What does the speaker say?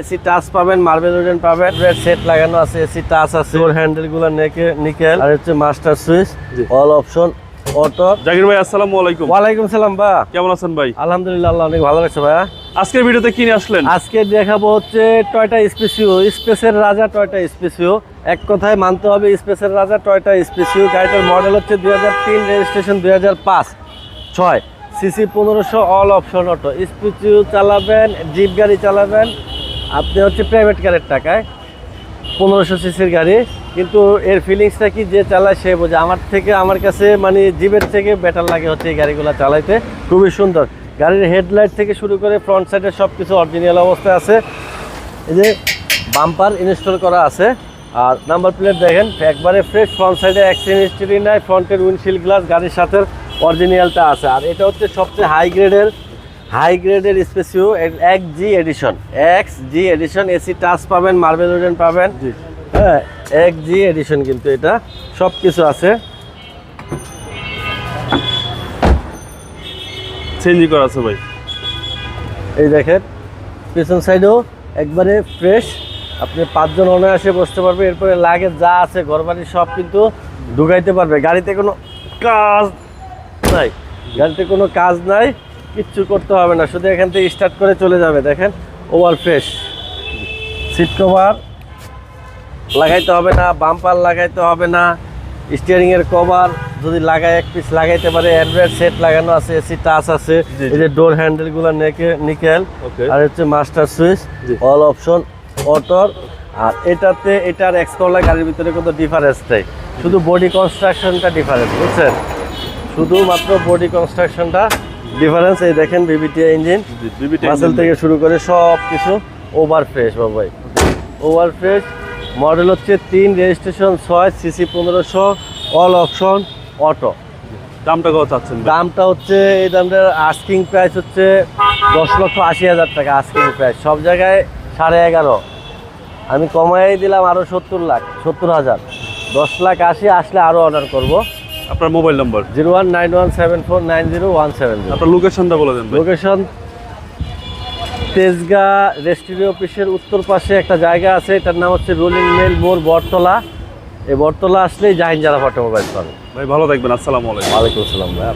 AC touch পাবেন marble wooden পাবেন। Red set লাগানো আছে এসি টাচ আছে। ওর হ্যান্ডেলগুলো নেকে নিকেল। আর হচ্ছে master switch all option auto Zakir ভাই আসসালামু আলাইকুম। ওয়ালাইকুম সালাম বা। কেমন আছেন ভাই? আলহামদুলিল্লাহ আল্লাহ অনেক ভালো লাগছে ভাইয়া আজকের ভিডিওতে কি নিয়ে আসলেন? আজকে দেখাবো হচ্ছে টয়টা স্পেসিও স্পেসের রাজা টয়টা স্পেসিও। এক কথায় মানতে হবে স্পেসের রাজা টয়টা স্পেসিও। গাড়িটার মডেল হচ্ছে দুই হাজার তিন রেজিস্ট্রেশন দুই হাজার পাঁচ। ছয় সিসি পনেরোশো অল অপশন অটো স্পেসিও চালাবেন জিপ গাড়ি চালাবেন আপনি হচ্ছে প্রাইভেট কারের টাকায় পনেরোশো সিসির গাড়ি, কিন্তু এর ফিলিংসটা কি যে চালায় সে বোঝে। আমার থেকে, আমার কাছে মানে জিপের থেকে বেটার লাগে হচ্ছে এই গাড়িগুলো চালাইতে। খুবই সুন্দর। গাড়ির হেডলাইট থেকে শুরু করে ফ্রন্ট সাইডের সব কিছু অরিজিনাল অবস্থায় আছে। এই যে বাম্পার ইনস্টল করা আছে। আর নাম্বার প্লেট দেখেন, একবারে ফ্রেশ ফ্রন্ট সাইডে অ্যাক্সিডেন্ট হিস্ট্রি নাই ফ্রন্টের উইন্ডশিল্ড গ্লাস গাড়ির সাথে অরিজিনালটা আছে। আর এটা হচ্ছে সবচেয়ে হাই গ্রেডের হাই গ্রেডের স্পেসিও এক G edition X G edition AC touch পাবেন মার্বেল উডেন পাবেন। হ্যাঁ এক জি এডিশন কিন্তু এটা সব কিছু আছে। চেঞ্জি করা আছে ভাই। এই দেখেন পেছন সাইডেও একবারে ফ্রেশ আপনি পাঁচজন অনায়াসে বসতে পারবে এরপরে লাগে যা আছে ঘরবাড়ি সব কিন্তু ঢুকাইতে পারবে। গাড়িতে কোনো কাজ নাই গাড়িতে কোনো কাজ নাই। কিচ্ছু করতে হবে না শুধু এখান থেকে স্টার্ট করে চলে যাবে দেখেন ওভার ফ্রেশ সিট কভার লাগাইতে হবে না বাম্পার লাগাইতে হবে না স্টিয়ারিং এর কভার যদি লাগাই এক পিস লাগাইতে পারে অ্যান্ড্রয়েড সেট লাগানো আছে এসি টাচ আছে এই যে ডোর হ্যান্ডেলগুলো নেকে নিকেল. আর হচ্ছে মাস্টার সুইচ অল অপশন অটোর আর এটাতে এটার এক্সকলা গাড়ির ভিতরে কোনো ডিফারেন্স নেই। শুধু বডি কনস্ট্রাকশনটা ডিফারেন্স বুঝছেন? শুধুমাত্র বডি কনস্ট্রাকশনটা ডিফারেন্স এই দেখেন বিবিটি ইঞ্জিন মাসেল থেকে শুরু করে সব কিছু ওভার ফ্রেশ বাবাই ওভার ফ্রেশ মডেল হচ্ছে তিন রেজিস্ট্রেশন ছয় সিসি পনেরোশো অল অপশন অটো দামটা কত চাচ্ছেন দামটা হচ্ছে এই দামটার আস্কিং প্রাইস হচ্ছে দশ লক্ষ আশি হাজার টাকা আস্কিং প্রাইস সব জায়গায় সাড়ে এগারো। আমি কমাই দিলাম আরও সত্তর লাখ সত্তর হাজার। দশ লাখ আশি আসলে আরও অর্ডার করব। আপনার mobile number? Zero one nine one seven four nine zero one seven zero. আপনার লোকেশনটা বলে দেন লোকেশন তেজগা রেস্টুরি অফিসের উত্তর পাশে একটা জায়গা আছে এটার নাম হচ্ছে রোলিং মেল মোর বটতলা। এই বটতলা আসলেই জাহিন যারা অটোমোবাইল পাবে ভাই ভালো থাকবেন আসসালামু আলাইকুম। ওয়ালাইকুম আসসালাম ভাই